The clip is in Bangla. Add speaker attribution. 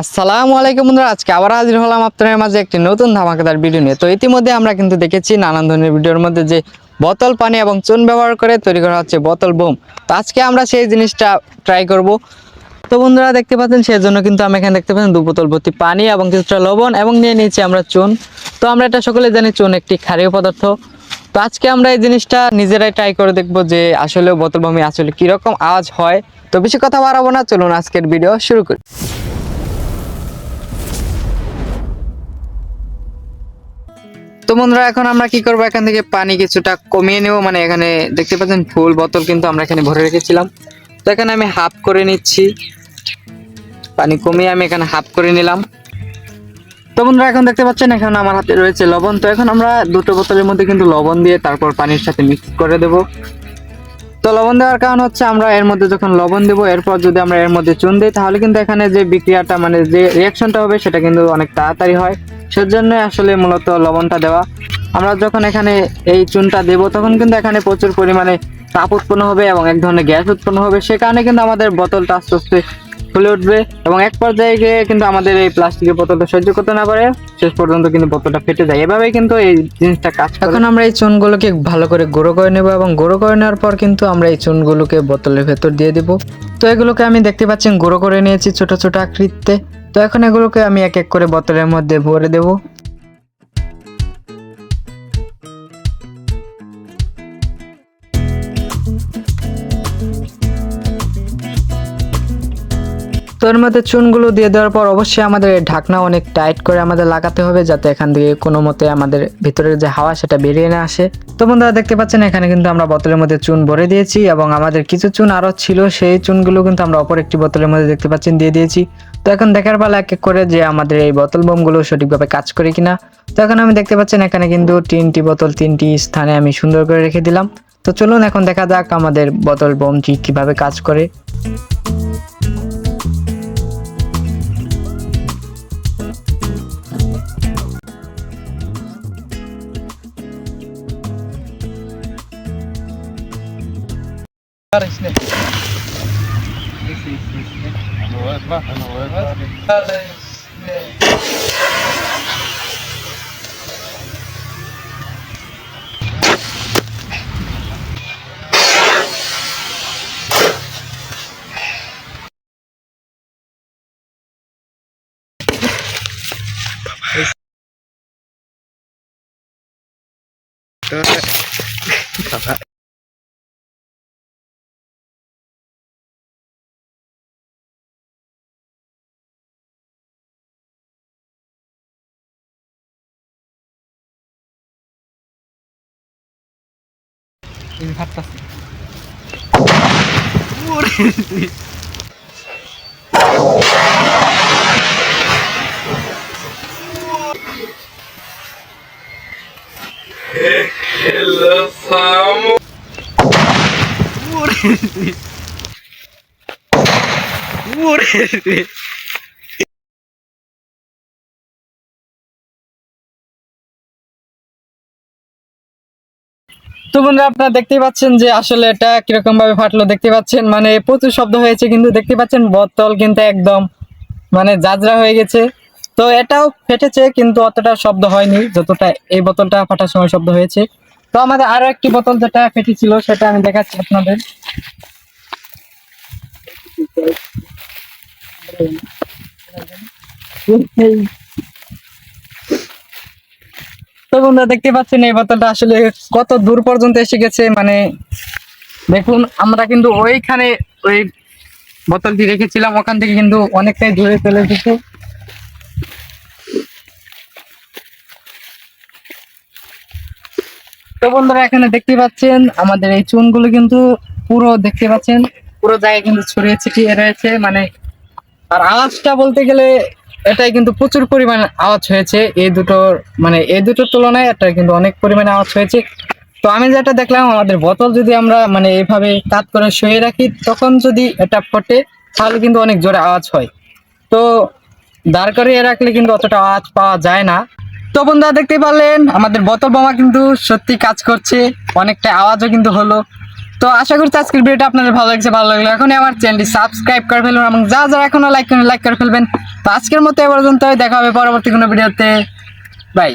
Speaker 1: আসসালামু আলাইকুম বন্ধুরা, আজকে আবার হাজির হলাম আপনাদের মাঝে একটি নতুন ধামাকাদার ভিডিও নিয়ে। তো ইতিমধ্যে আমরা কিন্তু দেখেছি নানান ধরনের ভিডিওর মধ্যে যে বোতল পানি এবং চুন ব্যবহার করে তৈরি করা হচ্ছে বোতল বোম। তো আজকে আমরা সেই জিনিসটা ট্রাই করব। তো বন্ধুরা, দেখতে পাচ্ছেন সেই জন্য কিন্তু আমি এখানে দেখতে পাচ্ছেন দু বোতল ভর্তি পানি এবং কিছুটা লবণ এবং নিয়ে নিয়েছি আমরা চুন। তো আমরা এটা সকলে জানি চুন একটি ক্ষারীয় পদার্থ। তো আজকে আমরা এই জিনিসটা নিজেরাই ট্রাই করে দেখব যে আসলে বোতল বোমে আসলে কীরকম আওয়াজ হয়। তো বেশি কথা বাড়াবো না, চলুন আজকের ভিডিও শুরু করি। তো বন্ধুরা, এখন আমরা কি করব? এখান থেকে পানি কিছুটা কমিয়ে নেব। মানে এখানে দেখতে পাচ্ছেন, ফুল বোতল কিন্তু আমরা এখানে ভরে রেখেছিলাম। তো এখানে আমি হাফ করে নিচ্ছি। পানি কমিয়ে আমি এখানে হাফ করে নিলাম। তো বন্ধুরা, এখন দেখতে পাচ্ছেন, এখন আমার হাতে রয়েছে লবণ। তো এখন আমরা দুটো বোতলের মধ্যে কিন্তু লবণ দিয়ে তারপর পানির সাথে মিক্স করে দেব। তো লবণ দেওয়ার কারণ হচ্ছে, আমরা এর মধ্যে যখন লবণ দেবো, এরপর যদি আমরা এর মধ্যে চুন দিই, তাহলে কিন্তু এখানে যে বিক্রিয়াটা মানে যে রিয়াকশনটা হবে, সেটা কিন্তু অনেক তাড়াতাড়ি হয়। সেজন্য আসলে মূলত লবণটা দেওয়া। আমরা যখন এখানে এই চুনটা দেব, তখন কিন্তু এখানে প্রচুর পরিমাণে তাপ উৎপন্ন হবে এবং এক ধরনের গ্যাস উৎপন্ন হবে। সে কারণে কিন্তু আমাদের বোতলটা আস্তে আস্তে ফুলে উঠবে এবং এক পর্যায়ে গিয়ে কিন্তু আমাদের এই প্লাস্টিকের বোতলটা সহ্য করতে না পারে। শেষ পর্যন্ত কিন্তু বোতলটা ফেটে যায়। এভাবেই কিন্তু এই জিনিসটা কাজ এখন আমরা এই চুনগুলোকে ভালো করে গুঁড়ো করে নেব এবং গুঁড়ো করে নেওয়ার পর কিন্তু আমরা এই চুনগুলোকে বোতলের ভেতর দিয়ে দিব। তো এগুলোকে আমি দেখতে পাচ্ছি গুঁড়ো করে নিয়েছি ছোট ছোট আকৃতিতে। তো এখন এগুলোকে আমি এক এক করে বোতলের মধ্যে ভরে দেবো। তো এর মধ্যে চুনগুলো দিয়ে দেওয়ার পর অবশ্যই আমাদের ঢাকনা অনেক টাইট করে আমাদের লাগাতে হবে যাতে এখান থেকে কোনো মতে আমাদের ভিতরের যে হাওয়া সেটা বেরিয়ে না আসে। তো বন্ধুরা দেখতে পাচ্ছেন, এখানে কিন্তু আমরা বোতলের মধ্যে চুন ভরে দিয়েছি এবং আমাদের কিছু চুন আরও ছিল, সেই চুনগুলো কিন্তু আমরা অপর একটি বোতলের মধ্যে দেখতে পাচ্ছেন, দিয়ে দিয়েছি। তো এখন দেখার পালা এক এক করে যে আমাদের এই বোতল বোমগুলো সঠিকভাবে কাজ করে কিনা। তো এখন আমি দেখতে পাচ্ছেন, এখানে কিন্তু তিনটি বোতল তিনটি স্থানে আমি সুন্দর করে রেখে দিলাম। তো চলুন এখন দেখা যাক আমাদের বোতল বোমটি কীভাবে কাজ করে। Var içinde. Né? Allahu Ekber. Allahu Ekber. Allahu Ekber. 이미 바빴어. 우울해. Lançamos. Morrer. Morrer. তো বন্ধুরা, আপনারা দেখতেই পাচ্ছেন যে আসলে এটা কীরকম ভাবে ফাটলো দেখতে পাচ্ছেন মানে প্রচুর শব্দ হয়েছে, কিন্তু দেখতে পাচ্ছেন বোতল কিন্তু একদম মানে জাজরা হয়ে গেছে। তো এটাও ফেটেছে, কিন্তু অতটা শব্দ হয়নি, যতটা এই বোতলটা ফাটার সময় শব্দ হয়েছে। তো আমাদের আরও একটি বোতল যেটা ফেটেছিল, সেটা আমি দেখাচ্ছি আপনাদের। বন্ধুরা দেখতে পাচ্ছেন এই বোতলটা আসলে কত দূর পর্যন্ত এসে গেছে মানে দেখুন, আমরা কিন্তু ওইখানে ওই বোতলটি রেখেছিলাম, ওখান থেকে কিন্তু অনেকটাই দূরে চলে এসেছে। তো বন্ধুরা, এখানে দেখতে পাচ্ছেন, আমাদের এই চুনগুলো কিন্তু পুরো দেখতে পাচ্ছেন, পুরো জায়গায় কিন্তু ছড়িয়ে ছিটিয়ে রয়েছে মানে আর আওয়াজটা বলতে গেলে এটাই কিন্তু প্রচুর পরিমাণে আওয়াজ হয়েছে। এই দুটোর মানে এই দুটোর তুলনায় এটা কিন্তু অনেক পরিমাণে আওয়াজ হয়েছে। তো আমি যেটা দেখলাম, আমাদের বোতল যদি আমরা মানে এইভাবে কাত করে শুয়ে রাখি, তখন যদি এটা ফটে, তাহলে কিন্তু অনেক জোরে আওয়াজ হয়। তো দাঁড় করিয়ে রাখলে কিন্তু অতটা আওয়াজ পাওয়া যায় না। তো বন্ধুরা, দেখতে পারলেন, আমাদের বোতল বোমা কিন্তু সত্যি কাজ করছে। অনেকটা আওয়াজও কিন্তু হলো।
Speaker 2: তো আশা করছি আজকের ভিডিওটা আপনাদের ভালো লাগছে, ভালো লাগল। এখন আমার চ্যানেলটি সাবস্ক্রাইব করে ফেলবেন এবং যা যারা এখনও লাইক করেন লাইক করে ফেলবেন। তো আজকের মতো এ পর্যন্ত দেখা হবে পরবর্তী কোনো ভিডিওতে। বাই